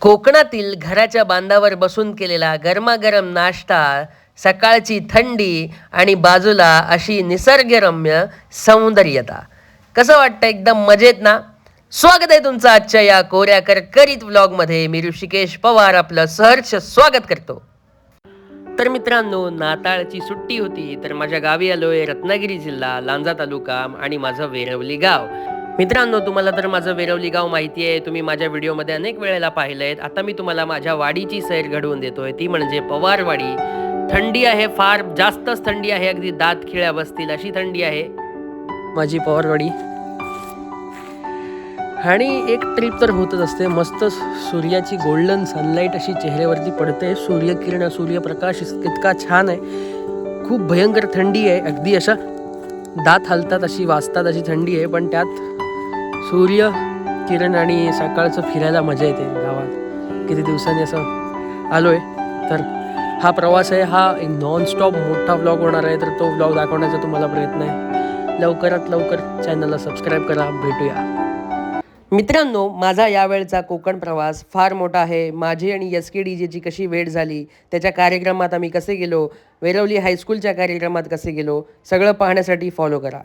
कोकणातील घराच्या बांधावर बसून केलेला गरमागरम नाश्ता सकाळची थंडी आणि बाजूला अशी निसर्गरम्य सौंदर्यता. कसं वाटतं एकदम मजेत ना? स्वागत आहे तुमचं आजच्या या कोऱ्या करकरीत व्लॉगमध्ये मी ऋषिकेश पवार आपलं सहर्ष स्वागत करतो. तर मित्रांनो नाताळची सुट्टी होती तर माझ्या गावी आलोय रत्नागिरी जिल्हा लांजा तालुका आणि माझं वेरवली गाव. मित्रांनो तुम्हाला तर माझं वेरवली गाव माहिती आहे. तुम्ही माझ्या व्हिडिओमध्ये अनेक वेळेला पाहिलंय आता मी तुम्हाला माझ्या वाडीची सैर घडवून देतोय. ती म्हणजे पवारवाडी. थंडी आहे फार जास्तच थंडी आहे. अगदी दात खिळ्या बसतील अशी थंडी आहे. माझी पवारवाडी. आणि एक ट्रिप तर होतच असते. मस्त सूर्याची गोल्डन सनलाईट अशी चेहऱ्यावरती पडते. सूर्यकिरण सूर्यप्रकाश इतका छान आहे. खूप भयंकर थंडी आहे. अगदी अशा दात हलतात अशी वाजतात अशी थंडी आहे. पण त्यात सूर्य किरण आणि सकाळचं फिरायला मजा येते गावात. किती दिवसांनी असं आलो आहे तर हा प्रवास आहे हा एक नॉनस्टॉप मोठा व्लॉग होणार आहे. तर तो व्लॉग दाखवण्याचा तुम्हाला प्रयत्न आहे. लवकरात लवकर चॅनलला सबस्क्राईब करा. भेटूया. मित्रांनो माझा यावेळचा कोकण प्रवास फार मोठा आहे. माझी आणि एस के डी जेची कशी भेट झाली त्याच्या कार्यक्रमात आम्ही कसे गेलो वेरवली हायस्कूलच्या कार्यक्रमात कसे गेलो सगळं पाहण्यासाठी फॉलो करा.